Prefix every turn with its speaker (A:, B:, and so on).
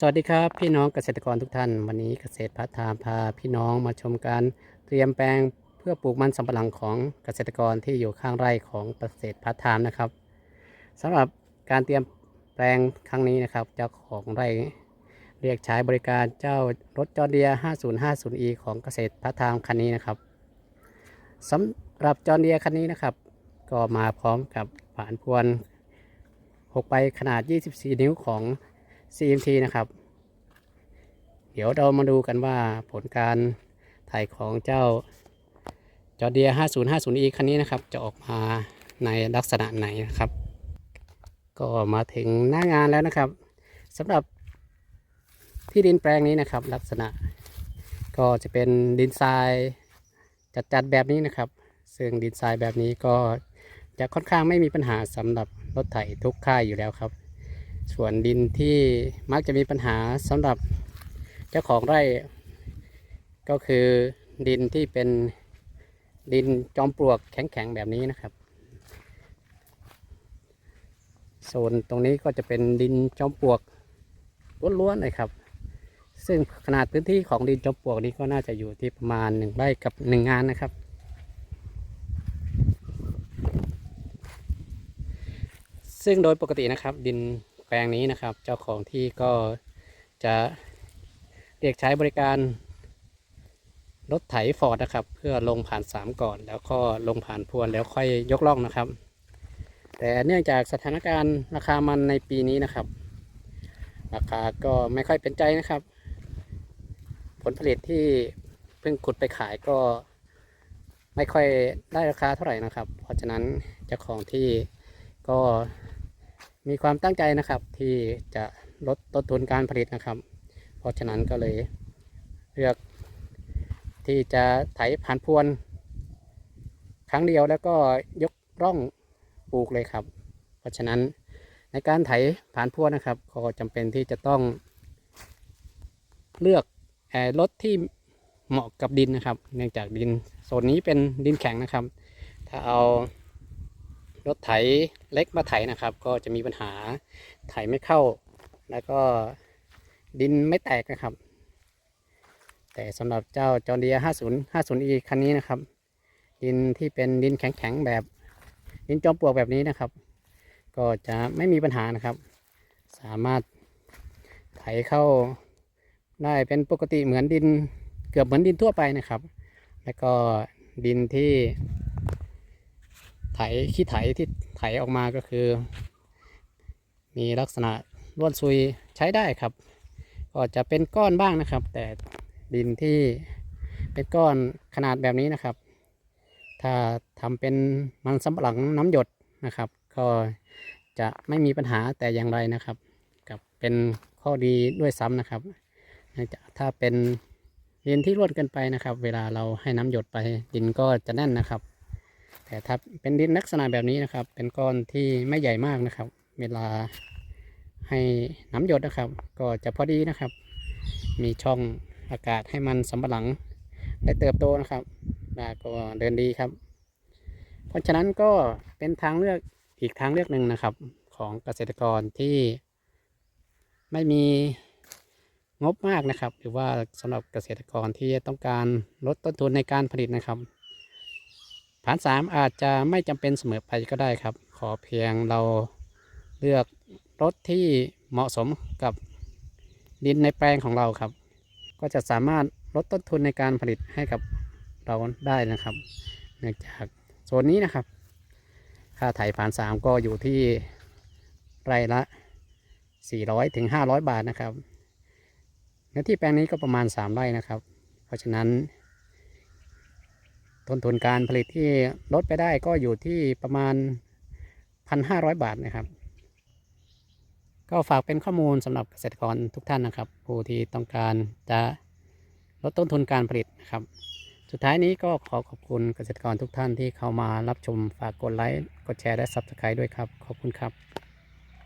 A: สวัสดีครับพี่น้องเกษตรกรทุกท่าน วันนี้เกษตรพัฒนาพาพี่น้องมาชมการเตรียมแปลงเพื่อปลูกมันสำปะหลังของเกษตรกรที่อยู่ข้างไร่ของเกษตรพัฒนานะครับสำหรับการเตรียมแปลงครั้งนี้นะครับ เจ้าของไร่ เรียกใช้บริการเจ้ารถจอเดีย 5050e ของเกษตรพัฒนาคันนี้นะครับสำหรับจอเดียคันนี้นะครับ ก็มาพร้อมกับฝานพวน6ใบขนาด 24 นิ้วของ CMT นะครับ เดี๋ยวเรามาดูกันว่าผลการถ่ายของเจ้าจอเดีย 5050e คันนี้นะครับ จะออกมาในลักษณะไหนนะครับ ก็มาถึงหน้างานแล้วนะครับสำหรับที่ดินแปลงนี้นะครับ ลักษณะก็จะเป็นดินทรายจัดๆแบบนี้นะครับ ซึ่งดินทรายแบบนี้ก็จะค่อนข้างไม่มีปัญหาสำหรับรถไถทุกค่ายอยู่แล้วครับ ส่วนดินที่มักจะมีปัญหาสำหรับเจ้าของไร่ ก็คือดินที่เป็นดินจอมปลวกแข็งๆแบบนี้นะครับโซนตรงนี้ก็จะเป็นดินจอมปลวกล้วนๆเลยครับ ซึ่งขนาดพื้นที่ของดินจอมปลวกนี้ก็น่าจะอยู่ที่ประมาณหนึ่งไร่กับหนึ่งงานนะครับ ซึ่งโดยปกตินะครับดิน แปลงนี้นะครับ เจ้าของที่ก็จะเรียกใช้บริการรถไถฟอร์ดนะครับ เพื่อลงผ่านสามก่อน แล้วก็ลงผ่านพวนแล้วค่อยยกล่องนะครับ แต่เนื่องจากสถานการณ์ราคามันในปีนี้นะครับ ราคาก็ไม่ค่อยเป็นใจนะครับ ผลผลิตที่เพิ่งขุดไปขายก็ไม่ค่อยได้ราคาเท่าไหร่นะครับ เพราะฉะนั้นเจ้าของที่ก็ มีความตั้งใจนะครับที่จะลดต้นทุนการผลิตนะครับ เพราะฉะนั้นก็เลยเลือกที่จะไถผ่านพวน ครั้งเดียวแล้วก็ยกร่องปลูกเลยครับ เพราะฉะนั้นในการไถผ่านพวนนะครับ ก็จำเป็นที่จะต้องเลือกแออรถที่เหมาะกับดินนะครับ เนื่องจากดินโซนนี้เป็นดินแข็งนะครับ ถ้าเอา รถไถเล็กมาไถนะครับ ก็จะมีปัญหาไถไม่เข้า แล้วก็ดินไม่แตกนะครับ แต่สำหรับเจ้าจอร์เดีย50 50e คันนี้นะครับ ดินที่เป็นดินแข็งๆแบบ ดินจอมปลวกแบบนี้นะครับ ก็จะไม่มีปัญหานะครับ สามารถไถเข้าได้เป็นปกติเหมือนดินเกือบเหมือนดินทั่วไปนะครับ แล้วก็ดินที่ ไถขี้ไถที่ไถออกมาก็คือ มีลักษณะร่วนซุยใช้ได้ครับ ก็จะเป็นก้อนบ้างนะครับ แต่ดินที่เป็นก้อนขนาดแบบนี้นะครับ ถ้าทำเป็นมันสำปะหลังน้ำหยดนะครับ ก็จะไม่มีปัญหาแต่อย่างไรนะครับ กับเป็นข้อดีด้วยซ้ำนะครับเนื่องจากถ้าเป็นดินที่ร่วนเกินไปนะครับ เวลาเราให้น้ำหยดไปดินก็จะแน่นนะครับ แต่ถ้าเป็นดินลักษณะแบบนี้นะครับ เป็นก้อนที่ไม่ใหญ่มากนะครับ เวลาให้น้ำหยดนะครับ ก็จะพอดีนะครับ มีช่องอากาศให้มันสำปะหลังได้เติบโตนะครับแล้วก็เดินดีครับ เพราะฉะนั้นก็เป็นทางเลือกอีกทางเลือกหนึ่งนะครับ ของเกษตรกรที่ไม่มีงบมากนะครับ หรือว่าสำหรับเกษตรกรที่ต้องการลดต้นทุนในการผลิตนะครับ ฐานสามอาจจะไม่จำเป็นเสมอไปก็ได้ครับ ขอเพียงเราเลือกรถที่เหมาะสมกับดินในแปลงของเราครับ ก็จะสามารถลดต้นทุนในการผลิตให้กับเราได้นะครับ เนื่องจากโซนนี้นะครับ ค่าไถ่ผ่านสามก็อยู่ที่ไร่ละ 400ถึง500 บาทนะครับเนื้อที่แปลงนี้ก็ประมาณ 3 ไร่นะครับ เพราะฉะนั้น ต้นทุนการผลิตที่ลดไปได้ก็อยู่ที่ประมาณ 1,500 บาทนะครับ ก็ฝากเป็นข้อมูลสำหรับเกษตรกรทุกท่านนะครับ ผู้ที่ต้องการจะลดต้นทุนการผลิตนะครับ สุดท้ายนี้ก็ขอขอบคุณเกษตรกรทุกท่านที่เข้ามารับชมฝากกดไลค์ กดแชร์และ Subscribe ด้วยครับ ขอบคุณครับ